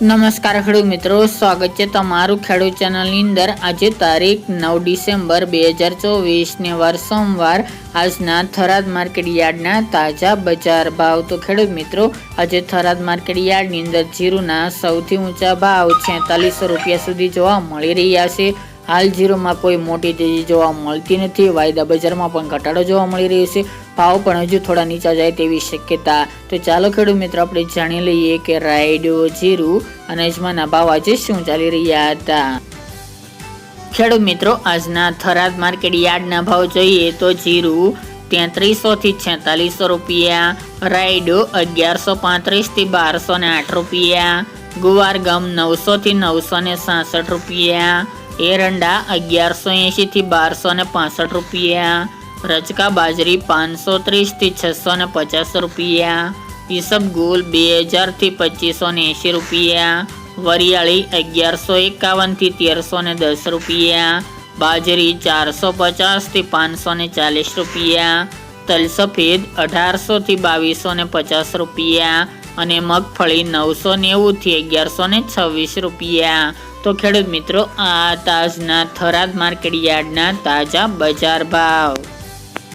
નમસ્કાર ખેડૂત મિત્રો, સ્વાગત છે તમારું ખેડૂત ચેનલની અંદર. આજે તારીખ નવ ડિસેમ્બર બે હજાર ચોવીસને વાર સોમવાર. આજના થરાદ માર્કેટ યાર્ડના તાજા બજાર ભાવ. તો ખેડૂત મિત્રો, આજે થરાદ માર્કેટ યાર્ડની અંદર જીરુના સૌથી ઊંચા ભાવ છેતાલીસો રૂપિયા સુધી જોવા મળી રહ્યા છે. હાલ જીરોમાં કોઈ મોટી તેજી જોવા મળતી નથી. વાયદા બજારમાં પણ ઘટાડો જોવા મળી રહ્યો છે. ભાવ પણ હજુ થોડા નીચા જાય તેવી શક્યતા. તો ચાલો ખેડૂત મિત્રો, આપણે જાણી લઈએ કે રાયડો, જીરું અને અજમાના ભાવ આજે શું ચાલી રહ્યા હતા? ખેડૂત મિત્રો, આજના થરાદ માર્કેટ યાર્ડના ભાવ જોઈએ તો જીરું તેત્રીસોથી છેતાલીસો રૂપિયા, રાયડો અગિયારસો પાંત્રીસથી બારસો ને આઠ રૂપિયા, ગુવાર ગમ નવસો થી નવસો ને સાસઠ રૂપિયા એરંડા અગિયારસો એંશીથી બારસો ને પાસઠ રૂપિયા. રચકા બાજરી પાંચસો ત્રીસથી છસો ને પચાસ રૂપિયા. ઈસબગુલ બે હજારથી પચીસો ને એંશી રૂપિયા. વરિયાળી અગિયારસો એકાવનથી તેરસો ને દસ રૂપિયા. બાજરી ચારસો પચાસથી પાંચસો ને ચાલીસ રૂપિયા. તલ સફેદ અઢારસોથી બાવીસો ને પચાસ રૂપિયા. અને મગફળી નવસો નેવુંથી અગિયારસો ને છવ્વીસ રૂપિયા. તો ખેડૂત મિત્રો, આ તાજના થરાદ માર્કેટ યાર્ડના તાજા બજાર ભાવ.